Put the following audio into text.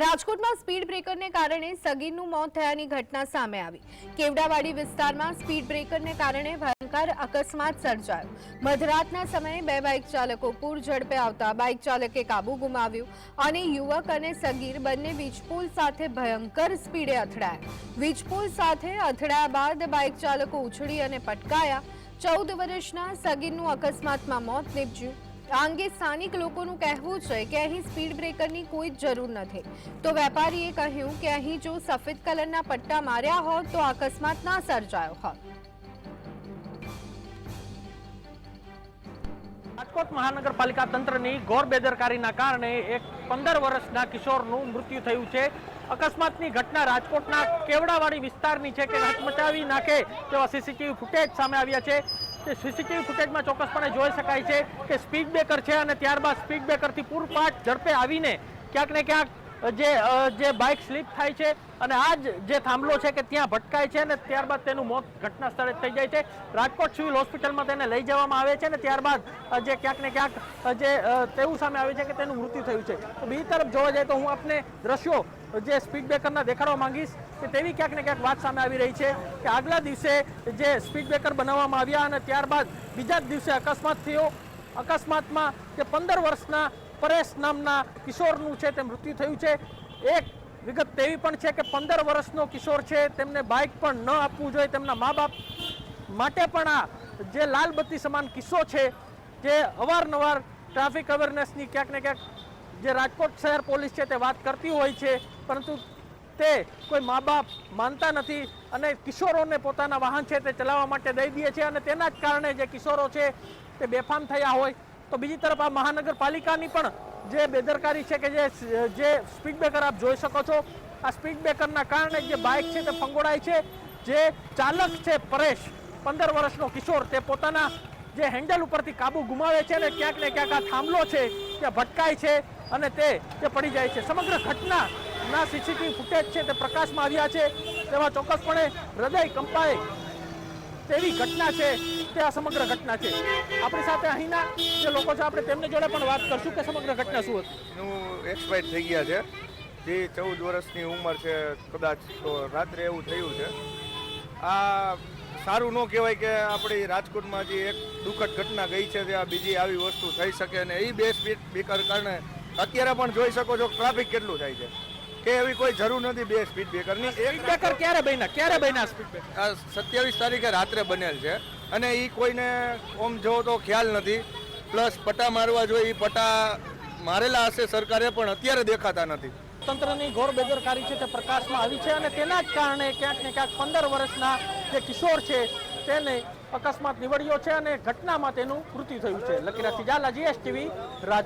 રાજકોટમાં સ્પીડ બ્રેકરને કારણે સગીરનું મોત થયાની ઘટના સામે આવી. કેવડાવાડી વિસ્તારમાં સ્પીડ બ્રેકરને કારણે ભયંકર અકસ્માત સર્જાયો. મધરાતના સમયે બે બાઇક ચાલકો પૂર ઝડપે આવતા બાઇક ચાલકે કાબુ ગુમાવ્યું અને યુવક અને સગીર બંને વીજપુલ સાથે ભયંકર સ્પીડે અથડાયા. વીજપુલ સાથે અથડાયા બાદ બાઇક ચાલકો ઉછળી અને પટકાયા. ચૌદ વર્ષના સગીરનું અકસ્માતમાં મોત નીપજ્યું. આ અંગે સ્થાનિક લોકોનું કહેવું છે કે અહીં સ્પીડ બ્રેકરની કોઈ જરૂર નથી. તો વેપારીએ કહ્યું કે અહીં જો સફેદ કલરના પટ્ટા માર્યા હોત તો અકસ્માત ના સર્જાયો હોત. રાજકોટ મહાનગરપાલિકા તંત્રની ઘોર બેદરકારીના કારણે એક પંદર વર્ષના કિશોરનું મૃત્યુ થયું છે. અકસ્માતની ઘટના રાજકોટના કેવડાવાડી વિસ્તારની છે કે હચમચાવી નાખે તેવા સીસીટીવી ફૂટેજ સામે આવ્યા છે. તે સીસીટીવી ફૂટેજમાં ચોક્કસપણે જોઈ શકાય છે કે સ્પીડ બ્રેકર છે અને ત્યારબાદ સ્પીડ બ્રેકરથી પૂરપાટ ઝડપે આવીને ક્યાંક ને ક્યાંક જે જે બાઇક સ્લીપ થાય છે અને આ જ થાંભલો છે કે ત્યાં ભટકાય છે અને ત્યારબાદ તેનું મોત ઘટના સ્થળે થઈ જાય છે. રાજકોટ સિવિલ હોસ્પિટલમાં તેને લઈ જવામાં આવે છે અને ત્યારબાદ જે ક્યાંક ને ક્યાંક જે તેવું સામે આવે છે કે તેનું મૃત્યુ થયું છે. તો બીજી તરફ જોવા જાય તો હું આપને દ્રશ્યો જે સ્પીડ બ્રેકરના દેખાડવા માંગીશ, કે તેવી ક્યાંક ને ક્યાંક વાત સામે આવી રહી છે કે આગલા દિવસે જે સ્પીડ બ્રેકર બનાવવામાં આવ્યા અને ત્યારબાદ બીજા જ દિવસે અકસ્માત થયો. અકસ્માતમાં જે પંદર વર્ષના પરેશ નામના કિશોરનું છે તે મૃત્યુ થયું છે. એક વિગત તેવી પણ છે કે પંદર વર્ષનો કિશોર છે, તેમને બાઇક પણ ન આપવું જોઈએ, તેમના મા બાપ માટે પણ આ જે લાલ બત્તી સમાન કિસ્સો છે, જે અવારનવાર ટ્રાફિક અવેરનેસની ક્યાંક ને ક્યાંક જે રાજકોટ શહેર પોલીસ છે તે વાત કરતી હોય છે. પરંતુ તે કોઈ મા બાપ માનતા નથી અને કિશોરોને પોતાના વાહન છે તે ચલાવવા માટે દઈ દે છે અને તેના જ કારણે જે કિશોરો છે તે બેફામ થયા હોય. તો બીજી તરફ આ મહાનગરપાલિકાની પણ જે બેદરકારી છે કે જે જે સ્પીડ બ્રેકર આપ જોઈ શકો છો, આ સ્પીડ બ્રેકરના કારણે જે બાઇક છે તે ફંગોળાય છે. જે ચાલક છે પરેશ, પંદર વર્ષનો કિશોર, તે પોતાના જે હેન્ડલ ઉપરથી કાબુ ગુમાવે છે અને ક્યાંક ને ક્યાંક આ થાંભલો છે તે ભટકાય છે અને તે પડી જાય છે. સમગ્ર ઘટના ના સીસીટીવી ફૂટેજ છે, તે પ્રકાશમાં આવ્યા છે. તેમાં ચોક્કસપણે હૃદય કંપાય તેવી ઘટના છે, તે આ સમગ્ર ઘટના છે. આપણી સાથે અહીંના જે લોકો છે, આપણે તેમની જોડે પણ વાત કરશું કે સમગ્ર ઘટના શું હતી. હું એક્સપાયર થઈ ગયા છે. જે ચૌદ વર્ષની ઉંમર છે, કદાચ તો રાત્રે એવું થયું છે. આ સારું ન કહેવાય કે આપણી રાજકોટમાં જે એક દુઃખદ ઘટના ગઈ છે ત્યાં બીજી આવી વસ્તુ થઈ શકે ને એ બે સ્પીડ બ્રેકર કારણે અત્યારે પણ જોઈ શકો છો, ટ્રાફિક કેટલું થાય છે. કે એવી કોઈ જરૂર નથી બે સ્પીડ બ્રેકરની એક બ્રેકર ક્યારે બન્યા? ક્યારે બન્યા સ્પીડ બ્રેકર સત્યાવીસ તારીખે રાત્રે બનેલ છે. અને એ કોઈને ઓમ જોવો તો ખ્યાલ નથી. પ્લસ પટ્ટા મારવા જોઈએ એ પટ્ટા મારેલા હશે સરકારે પણ અત્યારે દેખાતા નથી. તંત્રની ઘોર બેદરકારી છે તે પ્રકાશમાં આવી છે અને તેના જ કારણે ક્યાંક ને ક્યાંક પંદર વર્ષના જે કિશોર છે તેને અકસ્માત નીવડ્યો છે અને ઘટનામાં તેનું મૃત્યુ થયું છે. લકીરાથી ઝાલા જીએસટીવી રાજ